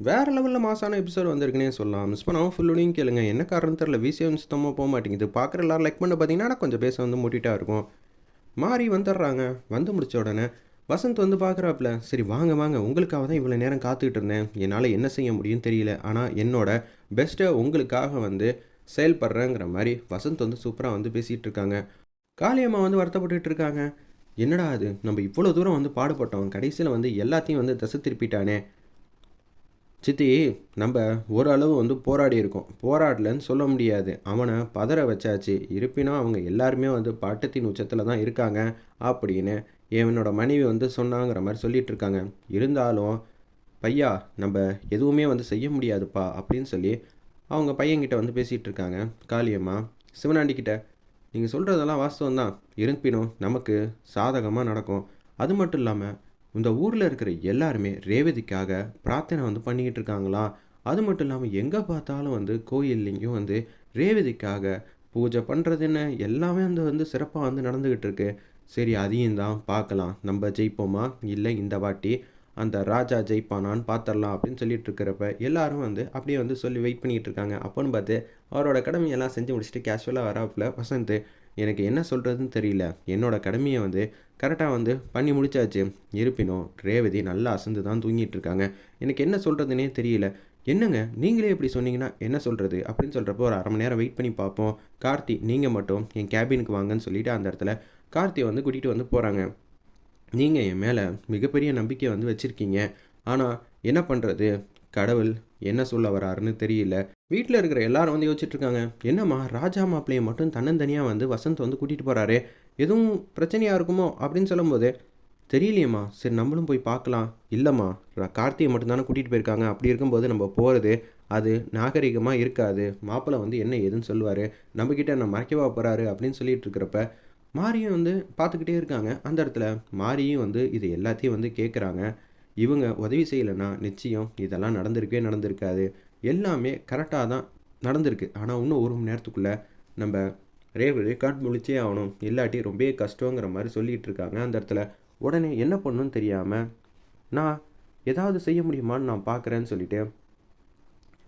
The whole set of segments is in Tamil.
வேறு லெவலில் மாசான எபிசோட் வந்திருக்குன்னே சொல்லலாம். மிஸ் பண்ணாமல் ஃபுல்லுடையும் கேளுங்க. என்ன காரணம் தெரில விசிஎம் சுத்தமாக போக மாட்டேங்குது. பார்க்குற எல்லாரும் லைக் பண்ண பார்த்தீங்கன்னா கொஞ்சம் பேச வந்து மூட்டிட்டா இருக்கும். மாறி வந்துடுறாங்க. வந்து முடிச்ச உடனே வசந்த் வந்து பார்க்குறாப்புல சரி வாங்க வாங்க. உங்களுக்காக தான் இவ்வளோ நேரம் காத்துக்கிட்டு இருந்தேன். என்னால் என்ன செய்ய முடியும் தெரியல. ஆனால் என்னோட பெஸ்ட்டை உங்களுக்காக வந்து செயல்படுறேங்கிற மாதிரி வசந்த் வந்து சூப்பராக வந்து பேசிகிட்டு இருக்காங்க. காளியம்மா வந்து வருத்தப்பட்டுட்டு இருக்காங்க. என்னடா அது நம்ம இவ்வளோ தூரம் வந்து பாடுபட்டோம். கடைசியில் வந்து எல்லாத்தையும் வந்து திசை திருப்பிட்டானே. சித்தி நம்ம ஓரளவு வந்து போராடி இருக்கோம். போராடலன்னு சொல்ல முடியாது. அவனை பதற வச்சாச்சு. இருப்பினும் அவங்க எல்லாருமே வந்து பட்டத்தின் உச்சத்தில் தான் இருக்காங்க அப்படின்னு என்னோட மனைவி வந்து சொன்னாங்கிற மாதிரி சொல்லிட்டு இருக்காங்க. இருந்தாலும் பையா நம்ம எதுவுமே வந்து செய்ய முடியாதுப்பா அப்படின்னு சொல்லி அவங்க பையன்கிட்ட வந்து பேசிகிட்டு இருக்காங்க. காளியம்மா சிவனாண்டிக்கிட்ட நீங்கள் சொல்கிறதெல்லாம் வாஸ்தவம் தான் இருப்பினும் நமக்கு சாதகமாக நடக்கும். அது மட்டும் இல்லாமல் இந்த ஊரில் இருக்கிற எல்லாருமே ரேவதிக்காக பிரார்த்தனை வந்து பண்ணிக்கிட்டு இருக்காங்களாம் அது மட்டும் இல்லாமல் எங்கே பார்த்தாலும் வந்து கோயில்லையும் வந்து ரேவதிக்காக பூஜை பண்ணுறது என்ன? எல்லாமே வந்து வந்து சிறப்பாக வந்து நடந்துக்கிட்டு இருக்கு. சரி அதையும் தான் பார்க்கலாம். நம்ம ஜெயிப்போமா? இல்லை இந்த வாட்டி அந்த ராஜா ஜெயிப்பானான்னு பார்த்துடலாம் அப்படின்னு சொல்லிட்டு இருக்கிறப்ப எல்லாரும் வந்து அப்படியே வந்து சொல்லி வெயிட் பண்ணிகிட்டு இருக்காங்க. அப்போன்னு பார்த்து அவரோட கடமையெல்லாம் செஞ்சு முடிச்சுட்டு கேஷுவலாக வராப்புல வசந்த் எனக்கு என்ன சொல்கிறதுன்னு தெரியல. என்னோடய கடமையை வந்து கரெக்டாக வந்து பண்ணி முடிச்சாச்சு. இருப்பினும் ரேவதி நல்லா அசந்து தான் தூங்கிட்டு இருக்காங்க. எனக்கு என்ன சொல்கிறதுனே தெரியல. என்னங்க? நீங்களே இப்படி சொன்னீங்கன்னா என்ன சொல்கிறது அப்படின்னு சொல்கிறப்போ ஒரு அரை மணி நேரம் வெயிட் பண்ணி பார்ப்போம். கார்த்தி நீங்கள் மட்டும் என் கேபினுக்கு வாங்கன்னு சொல்லிட்டு அந்த இடத்துல கார்த்தியை வந்து கூட்டிகிட்டு வந்து போகிறாங்க நீங்கள் என் மேலே மிகப்பெரிய நம்பிக்கை வந்து வச்சுருக்கீங்க. ஆனால் என்ன பண்ணுறது கடவுள் என்ன சொல்ல வராருன்னு தெரியல. வீட்டில் இருக்கிற எல்லாரும் வந்து யோசிச்சுட்ருக்காங்க என்னம்மா ராஜா மாப்பிள்ளையை மட்டும் தன்னந்தனியாக வந்து வசந்த் வந்து கூட்டிகிட்டு போகிறாரு எதுவும் பிரச்சனையாக இருக்குமோ? அப்படின்னு சொல்லும்போது தெரியலையேம்மா சரி நம்மளும் போய் பார்க்கலாம். இல்லைம்மா கார்த்தியை மட்டும்தானே கூட்டிகிட்டு போயிருக்காங்க. அப்படி இருக்கும்போது நம்ம போகிறது அது நாகரிகமாக இருக்காது. மாப்பிள்ளை வந்து என்ன ஏதுன்னு சொல்லுவார்? நம்மக்கிட்ட என்ன மறைக்கவா போகிறாரு அப்படின்னு சொல்லிட்டு இருக்கிறப்ப மாரியும் வந்து பார்த்துக்கிட்டே இருக்காங்க. அந்த இடத்துல மாரியும் வந்து இது எல்லாத்தையும் வந்து கேட்குறாங்க இவங்க உதவி செய்யலைன்னா நிச்சயம் இதெல்லாம் நடந்திருக்கவே நடந்திருக்காது. எல்லாமே கரெக்டாக தான் நடந்திருக்கு. ஆனால் இன்னும் ஒரு மணி நேரத்துக்குள்ளே நம்ம ரேவதி ரெக்கார்ட் முழிச்சே ஆகணும். இல்லாட்டி ரொம்ப கஷ்டங்கிற மாதிரி சொல்லிகிட்டு இருக்காங்க. அந்த இடத்துல உடனே என்ன பண்ணணும்னு தெரியாமல் நான் ஏதாவது செய்ய முடியுமான்னு நான் பார்க்குறேன்னு சொல்லிட்டு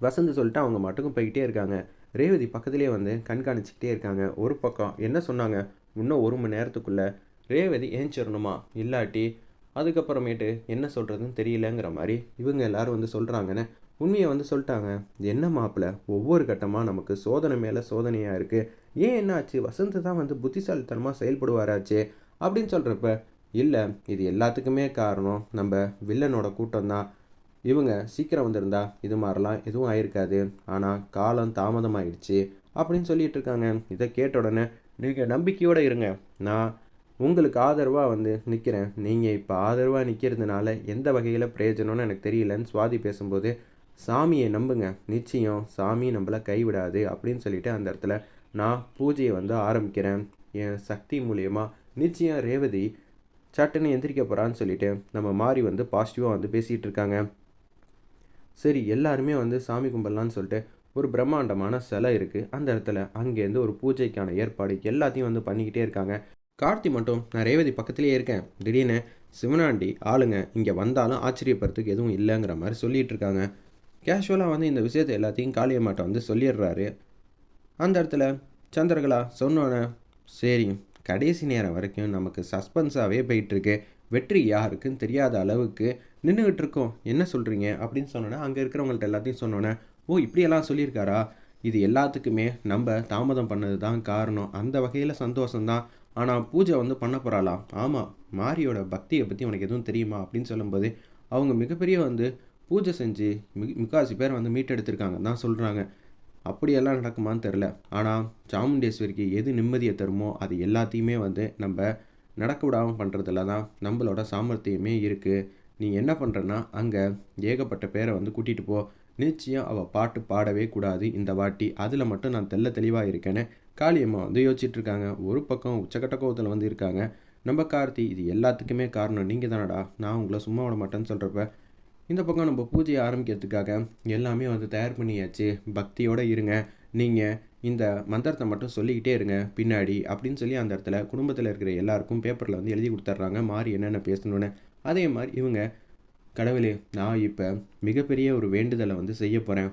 வசந்த் சொல்லிட்டு அவங்க மட்டுக்கும் போய்கிட்டே இருக்காங்க. ரேவதி பக்கத்துலேயே வந்து கண்காணிச்சிக்கிட்டே இருக்காங்க. ஒரு பக்கம் என்ன சொன்னாங்க? இன்னும் ஒரு மணி நேரத்துக்குள்ளே ரேவதி ஏஞ்சிடணுமா இல்லாட்டி அதுக்கப்புறமேட்டு என்ன சொல்கிறதுன்னு தெரியலங்கிற மாதிரி இவங்க எல்லாரும் வந்து சொல்கிறாங்கன்னு உண்மையை வந்து சொல்லிட்டாங்க. என்ன மாப்பிள்ள ஒவ்வொரு கட்டமாக நமக்கு சோதனை மேலே சோதனையாக இருக்குது ஏன் என்னாச்சு? வசந்த் தான் வந்து புத்திசாலித்தனமாக செயல்படுவாராச்சு அப்படின்னு சொல்கிறப்ப இல்லை இது எல்லாத்துக்குமே காரணம் நம்ம வில்லனோட கூட்டம் தான் இவங்க சீக்கிரம் வந்திருந்தா இது மாதிரிலாம் எதுவும் ஆயிருக்காது. ஆனால் காலம் தாமதமாயிடுச்சு அப்படின்னு சொல்லிட்டு இருக்காங்க. இதை கேட்ட உடனே நீங்கள் நம்பிக்கையோடு இருங்க. நான் உங்களுக்கு ஆதரவாக வந்து நிற்கிறேன் நீங்கள் இப்போ ஆதரவாக நிற்கிறதுனால எந்த வகையில் பிரயோஜனம்னு எனக்கு தெரியலன்னு சுவாதி பேசும்போது சாமியை நம்புங்க. நிச்சயம் சாமி நம்மளை கைவிடாது அப்படின்னு சொல்லிட்டு அந்த இடத்துல நான் பூஜையை வந்து ஆரம்பிக்கிறேன். என் சக்தி மூலியமாக நிச்சயம் ரேவதி சட்டுன்னு எந்திரிக்க போகிறான்னு சொல்லிட்டு நம்ம மாறி வந்து பாசிட்டிவாக வந்து பேசிகிட்டு இருக்காங்க. சரி எல்லாருமே வந்து சாமி கும்பிடலான்னு சொல்லிட்டு ஒரு பிரம்மாண்டமான சிலை இருக்குது அந்த இடத்துல அங்கேருந்து ஒரு பூஜைக்கான ஏற்பாடு எல்லாத்தையும் வந்து பண்ணிக்கிட்டே இருக்காங்க. கார்த்தி மட்டும் நான் ரேவதி பக்கத்துலேயே இருக்கேன். திடீர்னு சிவனாண்டி ஆளுங்க இங்கே வந்தாலும் ஆச்சரியப்படுறதுக்கு எதுவும் இல்லைங்கிற மாதிரி சொல்லிகிட்டு இருக்காங்க. கேஷுவலாக வந்து இந்த விஷயத்தை எல்லாத்தையும் காளியம்மாட்ட வந்து சொல்லிடுறாரு. அந்த இடத்துல சந்திரகலா சொன்னோன்னே சரி கடைசி நேரம் வரைக்கும் நமக்கு சஸ்பென்ஸாகவே போயிட்டுருக்கு. வெற்றி யாருக்குன்னு தெரியாத அளவுக்கு நின்றுக்கிட்டு இருக்கோம். என்ன சொல்கிறீங்க அப்படின்னு சொன்னோன்னே அங்கே இருக்கிறவங்கள்ட்ட எல்லாத்தையும் சொன்னோன்னே ஓ இப்படியெல்லாம் சொல்லியிருக்காரா? இது எல்லாத்துக்குமே நம்ம தாமதம் பண்ணது தான் காரணம். அந்த வகையில் சந்தோஷம்தான். ஆனால் பூஜை வந்து பண்ண போகிறாளாம் ஆமாம் மாரியோட பக்தியை பற்றி உனக்கு எதுவும் தெரியுமா? அப்படின்னு சொல்லும்போது அவங்க மிகப்பெரிய வந்து பூஜை செஞ்சு மிக முக்காசி பேர் வந்து மீட்டெடுத்திருக்காங்க. தான் சொல்கிறாங்க அப்படியெல்லாம் நடக்குமான்னு தெரில ஆனால் சாமுண்டேஸ்வரிக்கு எது நிம்மதியை தருமோ அது எல்லாத்தையுமே வந்து நம்ம நடக்க விடாமல் பண்ணுறதுல தான் நம்மளோட சாமர்த்தியமே இருக்குது நீ என்ன பண்ணுறன்னா அங்கே ஏகப்பட்ட பேரை வந்து கூட்டிகிட்டு போ. நிச்சயம் அவள் பாட்டு பாடவே கூடாது இந்த வாட்டி. அதில் மட்டும் நான் தெள்ள தெளிவாக இருக்கேன்னு காளியம்மா வந்து யோசிச்சுட்ருக்காங்க. ஒரு பக்கம் உச்சக்கட்ட கோவத்தில் வந்து இருக்காங்க. நம்ம கார்த்தி இது எல்லாத்துக்குமே காரணம். நீங்கள் தானடா நான் உங்களை சும்மா விட மாட்டேன்னு சொல்கிறப்ப இந்த பக்கம் நம்ம பூஜையை ஆரம்பிக்கிறதுக்காக எல்லாமே வந்து தயார் பண்ணியாச்சு. பக்தியோடு இருங்க. நீங்கள் இந்த மந்திரத்தை மட்டும் சொல்லிக்கிட்டே இருங்க. பின்னாடி அப்படின்னு சொல்லி அந்த இடத்துல குடும்பத்தில் இருக்கிற எல்லாருக்கும் பேப்பரில் வந்து எழுதி கொடுத்துட்றாங்க. மாறி என்னென்ன பேசணுன்னு அதே மாதிரி இவங்க கடவுளே நான் இப்போ மிகப்பெரிய ஒரு வேண்டுதலை வந்து செய்ய போகிறேன்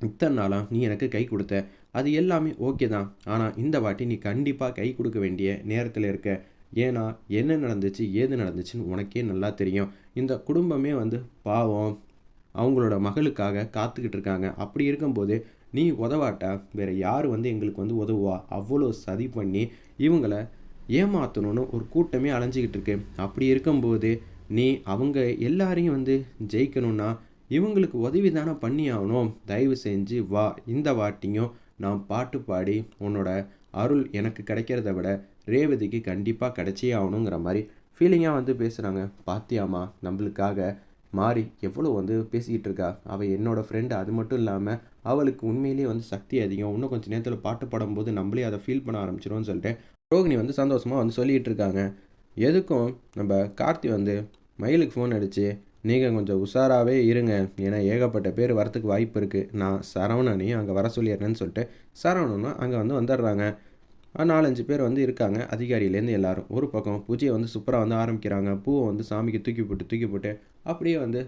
இத்தனை நாளாக நீ எனக்கு கை கொடுத்த. அது எல்லாமே ஓகே தான். ஆனால் இந்த வாட்டி நீ கண்டிப்பாக கை கொடுக்க வேண்டிய நேரத்தில் இருக்க. ஏன்னா என்ன நடந்துச்சு ஏது நடந்துச்சுன்னு உனக்கே நல்லா தெரியும். இந்த குடும்பமே வந்து பாவம். அவங்களோட மகளுக்காக காத்துக்கிட்டு இருக்காங்க. அப்படி இருக்கும்போது நீ உதவாட்ட? வேறு யார் வந்து எங்களுக்கு வந்து உதவுவா? அவ்வளோ சதி பண்ணி இவங்களை ஏமாற்றணும்னு ஒரு கூட்டமே அலைஞ்சிக்கிட்டு இருக்கு. அப்படி இருக்கும்போது நீ அவங்க எல்லாரையும் வந்து ஜெயிக்கணும்னா இவங்களுக்கு உதவி தானே பண்ணி ஆகணும் தயவு செஞ்சு வா. இந்த வாட்டியும் நான் பாட்டு பாடி உன்னோட அருள் எனக்கு கிடைக்கிறத விட ரேவதிக்கு கண்டிப்பாக கிடைச்சே ஆகணுங்கிற மாதிரி ஃபீலிங்காக வந்து பேசுகிறாங்க பாத்தியாமா நம்மளுக்காக மாறி எவ்வளோ வந்து பேசிக்கிட்டு இருக்கா? அவள் என்னோடய ஃப்ரெண்டு அது மட்டும் இல்லாமல் அவளுக்கு உண்மையிலேயே வந்து சக்தி அதிகம். இன்னும் கொஞ்சம் நேரத்தில் பாட்டு பாடும்போது நம்மளே அதை ஃபீல் பண்ண ஆரம்பிச்சிரும்னு சொல்லிட்டு ரோகிணி வந்து சந்தோஷமாக வந்து சொல்லிகிட்டு இருக்காங்க. எதுக்கும் நம்ம கார்த்தி வந்து மயிலுக்கு ஃபோன் அடித்து நீங்கள் கொஞ்சம் உஷாராகவே இருங்க. ஏன்னா ஏகப்பட்ட பேர் வரத்துக்கு வாய்ப்பு இருக்குது நான் சரவணனையும் அங்கே வர சொல்லிடுறேன்னு சொல்லிட்டு சரவணனும் அங்கே வந்து வந்துடுறாங்க. நாலஞ்சு பேர் வந்து இருக்காங்க. அதிகாரியிலேருந்து எல்லாரும். ஒரு பக்கம் பூஜையை வந்து சூப்பராக வந்து ஆரம்பிக்கிறாங்க. பூவை வந்து சாமிக்கு தூக்கி போட்டு தூக்கி போட்டு அப்படியே வந்து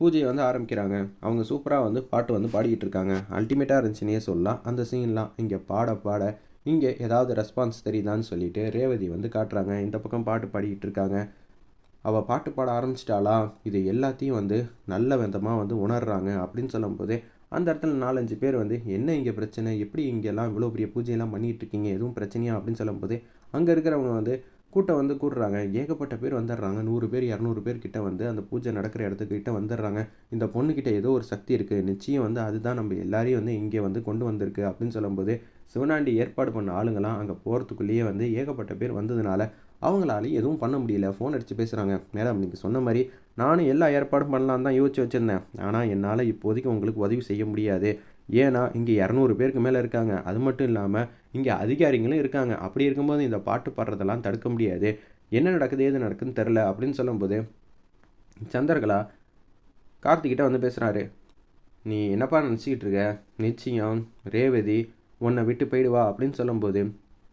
பூஜையை வந்து ஆரம்பிக்கிறாங்க. அவங்க சூப்பராக வந்து பாட்டு வந்து பாடிக்கிட்டு இருக்காங்க. அல்டிமேட்டாக இருந்துச்சுன்னே சொல்லலாம். அந்த சீன்லாம் இங்கே பாட பாட இங்கே ஏதாவது ரெஸ்பான்ஸ் தெரியுதான்னு சொல்லிட்டு ரேவதி வந்து காட்டுறாங்க. இந்த பக்கம் பாட்டு பாடிக்கிட்டு இருக்காங்க. அவள் பாட்டு பாட ஆரம்பிச்சிட்டாளா? இது எல்லாத்தையும் வந்து நல்ல விதமாக வந்து உணர்றாங்க அப்படின்னு சொல்லும்போதே அந்த இடத்துல நாலஞ்சு பேர் வந்து என்ன இங்கே பிரச்சனை? எப்படி இங்கெல்லாம் இவ்வளோ பெரிய பூஜையெல்லாம் பண்ணிகிட்டு இருக்கீங்க எதுவும் பிரச்சனையா? அப்படின்னு சொல்லும்போது அங்கே இருக்கிறவங்க வந்து கூட்டம் வந்து கூடுறாங்க. ஏகப்பட்ட பேர் வந்துடுறாங்க. நூறு பேர் இரநூறு பேர் கிட்ட வந்து அந்த பூஜை நடக்கிற இடத்துக்கிட்ட வந்துடுறாங்க. இந்த பொண்ணுக்கிட்ட ஏதோ ஒரு சக்தி இருக்குது நிச்சயம் வந்து அதுதான் நம்ம எல்லாரையும் வந்து இங்கே வந்து கொண்டு வந்திருக்கு அப்படின்னு சொல்லும்போது சிவனாண்டி ஏற்பாடு பண்ண ஆளுங்களாம் அங்கே போகிறதுக்குள்ளேயே வந்து ஏகப்பட்ட பேர் வந்ததுனால அவங்களாலையும் எதுவும் பண்ண முடியல. ஃபோன் அடித்து பேசுகிறாங்க மேடம் நீங்கள் சொன்ன மாதிரி நானும் எல்லா ஏற்பாடும் பண்ணலான்னு தான் யோசிச்சு வச்சுருந்தேன். ஆனால் என்னால் இப்போதைக்கு உங்களுக்கு உதவி செய்ய முடியாது. ஏன்னா இங்கே இரநூறு பேருக்கு மேலே இருக்காங்க. அது மட்டும் இல்லாமல் இங்கே அதிகாரிகளும் இருக்காங்க. அப்படி இருக்கும்போது இந்த பாட்டு பாடுறதெல்லாம் தடுக்க முடியாது. என்ன நடக்குது எது நடக்குதுன்னு தெரில அப்படின்னு சொல்லும்போது சந்திரகலா கார்த்திகிட்ட வந்து பேசுகிறாரு நீ என்னப்பா நினச்சிக்கிட்டு இருக்க? நிச்சயம் ரேவதி உன்னை விட்டு போயிடுவா. அப்படின்னு சொல்லும்போது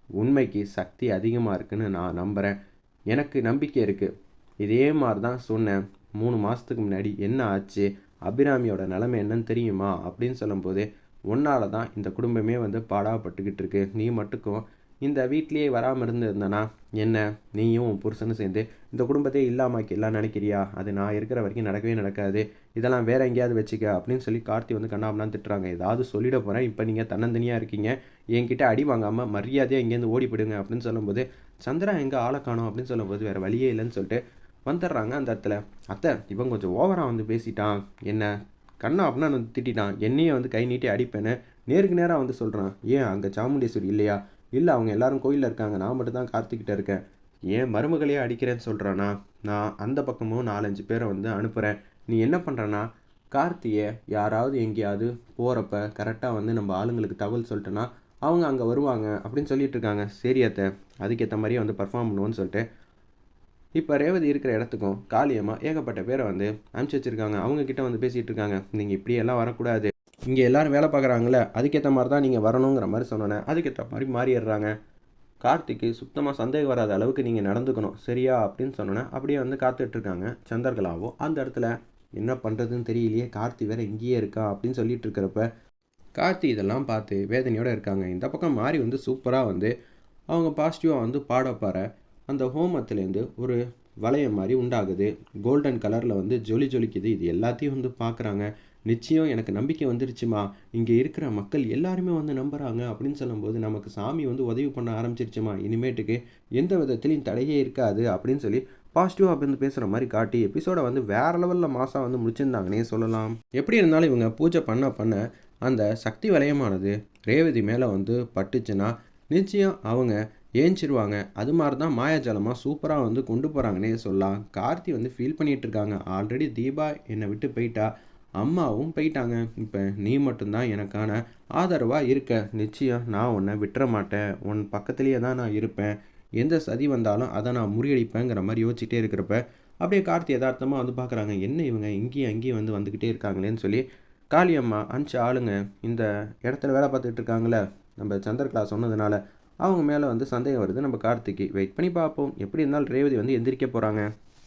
உண்மைக்கு சக்தி அதிகமாக இருக்குன்னு நான் நம்புகிறேன் எனக்கு நம்பிக்கை இருக்குது இதே மாதிரி தான் சொன்னேன். மூணு மாதத்துக்கு முன்னாடி என்ன ஆச்சு? அபிராமியோட நிலைமை என்னன்னு தெரியுமா? அப்படின்னு சொல்லும்போது உன்னால தான் இந்த குடும்பமே வந்து பாடாப்பட்டுக்கிட்டு இருக்கு. நீ மட்டுக்கும் இந்த வீட்லேயே வராமல் இருந்திருந்தனா என்ன? நீயும் புருஷனும் சேர்ந்து இந்த குடும்பத்தையே இல்லாமல் எல்லாம் நினைக்கிறியா? அது நான் இருக்கிற வரைக்கும் நடக்கவே நடக்காது. இதெல்லாம் வேற எங்கேயாவது வச்சுக்க அப்படின்னு சொல்லி கார்த்தி வந்து கண்ணாமலாம் திட்டுறாங்க. ஏதாவது சொல்லிட போகிறேன் இப்போ நீங்கள் தன்னந்தனியாக இருக்கீங்க. என்கிட்ட அடி வாங்காமல் மரியாதையாக இங்கேருந்து ஓடி போயிடுங்க அப்படின்னு சொல்லும்போது சந்திரா எங்கே ஆளை காணும்? அப்படின்னு சொல்லும்போது வேறு வழியே இல்லைன்னு சொல்லிட்டு வந்துடுறாங்க அந்த இடத்துல. அத்தை இவன் கொஞ்சம் ஓவராக வந்து பேசிட்டான். என்ன? கண்ணா அப்படின்னா வந்து திட்டான் என்னையே வந்து கை நீட்டி அடிப்பேன்னு நேருக்கு நேராக வந்து சொல்கிறான் ஏன் அங்கே சாமுண்டேஸ்வரி இல்லையா? இல்லை அவங்க எல்லாரும் கோயிலில் இருக்காங்க. நான் மட்டும் தான் காத்துக்கிட்டே இருக்கேன். ஏன் மருமகளையே அடிக்கிறேன்னு சொல்கிறானா நான் அந்த பக்கமும் நாலஞ்சு பேரை வந்து அனுப்புகிறேன் நீ என்ன பண்ணுறனா கார்த்தியை யாராவது எங்கேயாவது போகிறப்ப கரெக்டாக வந்து நம்ம ஆளுங்களுக்கு தகவல் சொல்லிட்டேன்னா அவங்க அங்கே வருவாங்க அப்படின்னு சொல்லிட்டு இருக்காங்க. சரி அத்தை அதுக்கேற்ற மாதிரியே வந்து பர்ஃபார்ம் பண்ணுவோன்னு சொல்லிட்டு. இப்போ ரேவதி இருக்கிற இடத்துக்கும் காளியமாக ஏகப்பட்ட பேரை வந்து அனுப்பிச்சி வச்சுருக்காங்க. அவங்கக்கிட்ட வந்து பேசிகிட்டு இருக்காங்க. நீங்கள் இப்படியெல்லாம் வரக்கூடாது. இங்கே எல்லோரும் வேலை பார்க்குறாங்களே அதுக்கேற்ற மாதிரி தான் நீங்கள் வரணுங்கிற மாதிரி சொன்னேன் அதுக்கேற்ற மாதிரி மாறிடுறாங்க. கார்த்திக்கு சுத்தமாக சந்தேகம் வராத அளவுக்கு நீங்கள் நடந்துக்கணும். சரியா? அப்படின்னு சொன்னோன்னே அப்படியே வந்து காத்துட்ருக்காங்க சந்தர்களாவோ அந்த இடத்துல என்ன பண்ணுறதுன்னு தெரியலையே கார்த்தி வேற இங்கேயே இருக்கா அப்படின்னு சொல்லிட்டு இருக்கிறப்ப கார்த்தி இதெல்லாம் பார்த்து வேதனையோடு இருக்காங்க. இந்த பக்கம் மாறி வந்து சூப்பராக வந்து அவங்க பாசிட்டிவாக வந்து பாடப்பாற அந்த ஹோமத்துலேருந்து ஒரு வளையம் மாதிரி உண்டாகுது. கோல்டன் கலரில் வந்து ஜொலி ஜொலிக்குது. இது எல்லாத்தையும் வந்து பார்க்குறாங்க. நிச்சயம் எனக்கு நம்பிக்கை வந்துருச்சுமா? இங்கே இருக்கிற மக்கள் எல்லாருமே வந்து நம்புகிறாங்க அப்படின்னு சொல்லும்போது நமக்கு சாமி வந்து உதவி பண்ண ஆரம்பிச்சிருச்சுமா? இனிமேட்டுக்கு எந்த விதத்துலையும் தடையே இருக்காது அப்படின்னு சொல்லி பாசிட்டிவாக அப்படின்னு பேசுகிற மாதிரி காட்டி எபிசோடை வந்து வேறு லெவலில் மாதம் வந்து முடிச்சிருந்தாங்கன்னே சொல்லலாம். எப்படி இருந்தாலும் இவங்க பூஜை பண்ண பண்ண அந்த சக்தி வலயமானது ரேவதி மேலே வந்து பட்டுச்சுன்னா நிச்சயம் அவங்க ஏஞ்சிருவாங்க. அது மாதிரி தான் மாயாஜாலமாக சூப்பராக வந்து கொண்டு போகிறாங்கன்னே சொல்லலாம். கார்த்தி வந்து ஃபீல் பண்ணிகிட்டு இருக்காங்க. ஆல்ரெடி தீபா என்னை விட்டு போயிட்டா. அம்மாவும் போயிட்டாங்க. இப்போ நீ மட்டும்தான் எனக்கான ஆதரவாக இருக்க. நிச்சயம் நான் உன்னை விட்டுற மாட்டேன். உன் பக்கத்துலேயே தான் நான் இருப்பேன். எந்த சதி வந்தாலும் அதை நான் முறியடிப்பேங்கிற மாதிரி யோசிச்சுட்டே இருக்கிறப்ப அப்படியே கார்த்தி யதார்த்தமாக வந்து பார்க்குறாங்க என்ன இவங்க இங்கேயும் அங்கேயும் வந்து வந்துக்கிட்டே இருக்காங்களேன்னு சொல்லி காளியம்மா அனுப்பிச்ச ஆளுங்க. இந்த இடத்துல வேலை பார்த்துட்டு இருக்காங்களே நம்ம சந்திரகலா சொன்னதுனால அவங்க மேலே வந்து சந்தேகம் வருது. நம்ம கார்த்திக்கு வெயிட் பண்ணி பார்ப்போம். எப்படி இருந்தாலும் ரேவதி வந்து எந்திரிக்க போகிறாங்க